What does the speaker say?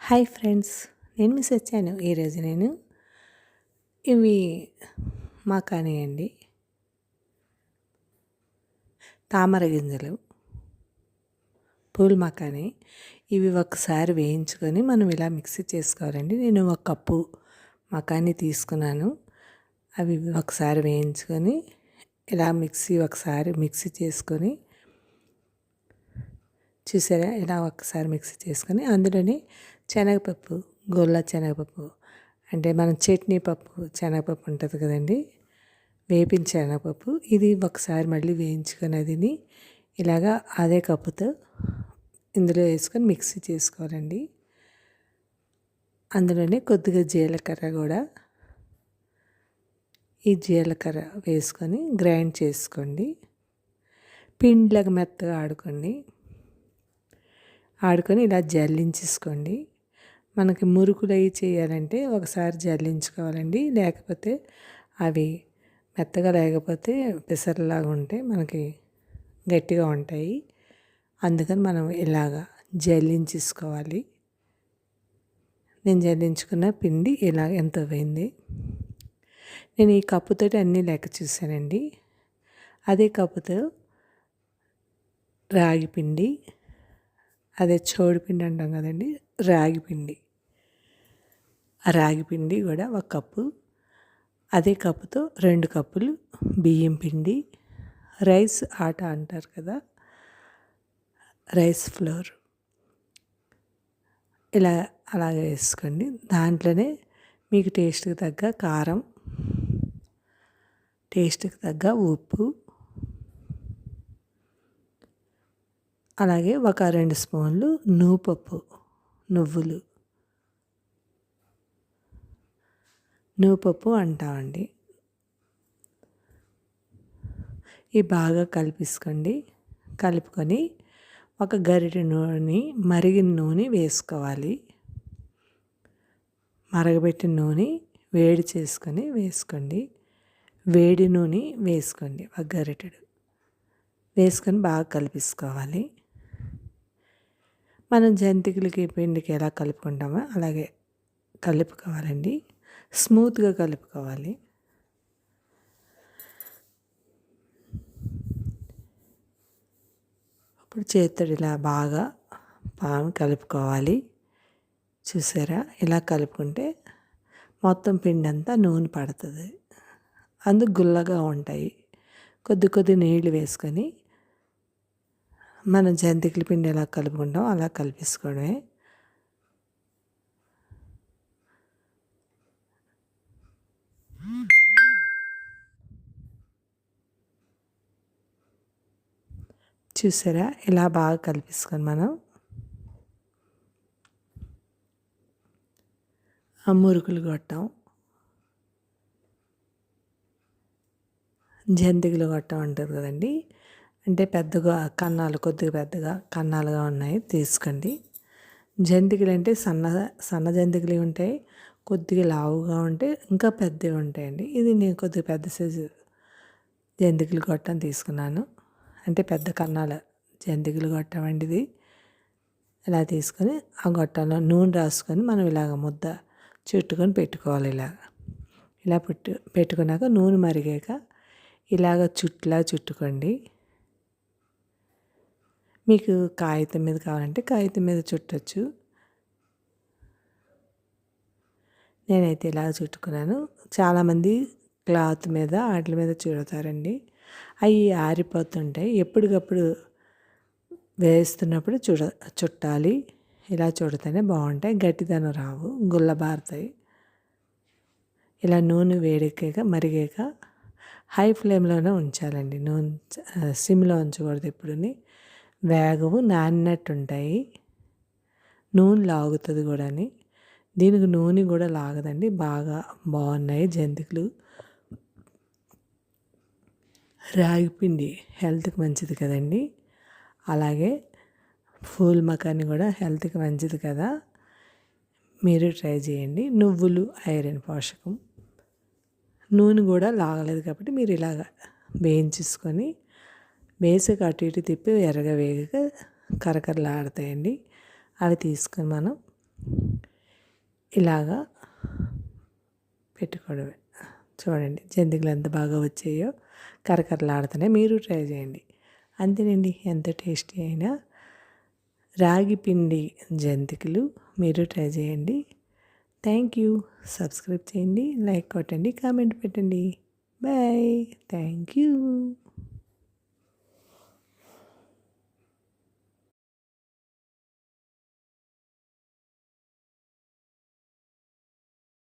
Hi friends నేను miss వచ్చాను ఈరోజు నేను ఇవి మా అండి. తామర గింజలు పూల్ మకాని. ఇవి ఒకసారి వేయించుకొని మనం ఇలా మిక్సీ చేసుకోవాలండి. నేను ఒక కప్పు మకాని తీసుకున్నాను. అవి ఒకసారి వేయించుకొని ఇలా మిక్సీ ఒకసారి మిక్సీ చేసుకొని చూసారా? ఇలా ఒకసారి మిక్సీ చేసుకొని అందులోనే శనగపప్పు గొల్ల శనగపప్పు అంటే మనం చట్నీ పప్పు శనగపప్పు ఉంటుంది కదండి. వేపిన శనగపప్పు. ఇది ఒకసారి మళ్ళీ వేయించుకొని అదిని ఇలాగా అదే కప్పుతో ఇందులో వేసుకొని మిక్సీ చేసుకోవాలండి. అందులోనే కొద్దిగా జీలకర్ర కూడా. ఈ జీలకర్ర వేసుకొని గ్రైండ్ చేసుకోండి. పిండిలకు మెత్తగా ఆడుకోండి. ఆడుకొని ఇలా జల్లించేసుకోండి. మనకి మురుకులు అవి చేయాలంటే ఒకసారి జల్లించుకోవాలండి. లేకపోతే అవి మెత్తగా లేకపోతే పెసరలాగా ఉంటే మనకి గట్టిగా ఉంటాయి. అందుకని మనం ఇలాగా జల్లించేసుకోవాలి. నేను జల్లించుకున్న పిండి ఇలా ఎంత పోయింది. నేను ఈ కప్పుతోటి అన్నీ లెక్క చూశానండి. అదే కప్పుతో రాగి పిండి అదే చోడు పిండి అంటాం కదండి రాగి పిండి. ఆ రాగి పిండి కూడా ఒక కప్పు అదే కప్పుతో రెండు కప్పులు బియ్యం పిండి రైస్ ఆట అంటారు కదా రైస్ ఫ్లోర్. ఇలా అలాగే వేసుకోండి. దాంట్లోనే మీకు టేస్ట్కి తగ్గ కారం టేస్ట్కి తగ్గ ఉప్పు అలాగే ఒక రెండు స్పూన్లు నూపప్పు నువ్వులు. నూపప్పు అంటామండి. ఇవి బాగా కలిపేసుకోండి. కలుపుకొని ఒక గరిటె నూనె మరిగిన నూనె వేసుకోవాలి. మరగబెట్టిన నూనె వేడి చేసుకొని వేసుకోండి. వేడి నూనె వేసుకోండి ఒక గరిటెడు. వేసుకొని బాగా కలిపేసుకోవాలి. మనం జంతికలకి పిండికి ఎలా కలుపుకుంటామో అలాగే కలుపుకోవాలండి. స్మూత్గా కలుపుకోవాలి. ఇప్పుడు చేతుడు ఇలా బాగా పాము కలుపుకోవాలి. చూసారా? ఇలా కలుపుకుంటే మొత్తం పిండి అంతా నూనె పడుతుంది. అందుకు గుల్లగా ఉంటాయి. కొద్ది కొద్ది నీళ్ళు వేసుకొని మనం జంతికల పిండి ఎలా కలుపుకుంటాం అలా కలిపేసుకోవడమే చూసారా? ఇలా బాగా కలిపేసుకొని మనం ఆ మురుకులు కొట్టాం. జంతికలు కొట్టాం అంటారు కదండి. అంటే పెద్దగా కన్నాలు కొద్దిగా పెద్దగా కన్నాలుగా ఉన్నాయి. తీసుకోండి. జంతికలు అంటే సన్న సన్న జంతికలు ఉంటాయి కొద్దిగా లావుగా ఉంటే ఇంకా పెద్దవి ఉంటాయండి. ఇది నేను కొద్దిగా పెద్ద సైజు జంతికలు గొట్టం తీసుకున్నాను. అంటే పెద్ద కన్నాల జంతికలు గొట్టం అండి ఇది. ఇలా తీసుకొని ఆ గొట్టంలో నూనె రాసుకొని మనం ఇలాగ ముద్ద చుట్టుకొని పెట్టుకోవాలి ఇలాగ ఇలా పెట్టు పెట్టుకున్నాక నూనె మరిగాక ఇలాగ చుట్లా చుట్టుకోండి. మీకు కాగితం మీద కావాలంటే కాగితం మీద చుట్టచ్చు. నేనైతే ఇలా చుట్టుకున్నాను. చాలామంది క్లాత్ మీద వాటి మీద చుడతారండి. అవి ఆరిపోతుంటాయి. ఎప్పటికప్పుడు వేస్తున్నప్పుడు చుడ చుట్టాలి. ఇలా చుడితేనే బాగుంటాయి. గట్టిదనం రావు. గుల్లబారుతాయి ఇలా నూనె వేడెక్కాక మరిగాక హై ఫ్లేమ్లోనే ఉంచాలండి. నూనె సిమ్లో ఉంచకూడదు ఎప్పుడుని. వేగవు నానినట్టు ఉంటాయి నూనె లాగుతుంది కూడా దీనికి నూనె కూడా లాగదండి. బాగా బాగున్నాయి జంతికలు. రాగిపిండి హెల్త్కి మంచిది కదండి. అలాగే ఫూల్ మకాని కూడా హెల్త్కి మంచిది కదా. మీరు ట్రై చేయండి. నువ్వులు ఐరన్ పోషకం. నూనె కూడా లాగలేదు కాబట్టి మీరు ఇలాగ వేయించేసుకొని వేసుకు అటు ఇటు తిప్పి ఎర్రగా వేగక కరకరలాడతాయండి. అవి తీసుకొని మనం ఇలాగా పెట్టుకోవడమే. చూడండి జంతికలు ఎంత బాగా వచ్చాయో కరకరలాడుతున్నాయి. మీరు ట్రై చేయండి. అంతేనండి ఎంత టేస్టీ అయినా రాగి పిండి జంతికలు మీరు ట్రై చేయండి. Thank you. సబ్స్క్రైబ్ చేయండి లైక్ కొట్టండి కామెంట్ పెట్టండి. బాయ్. Thank you.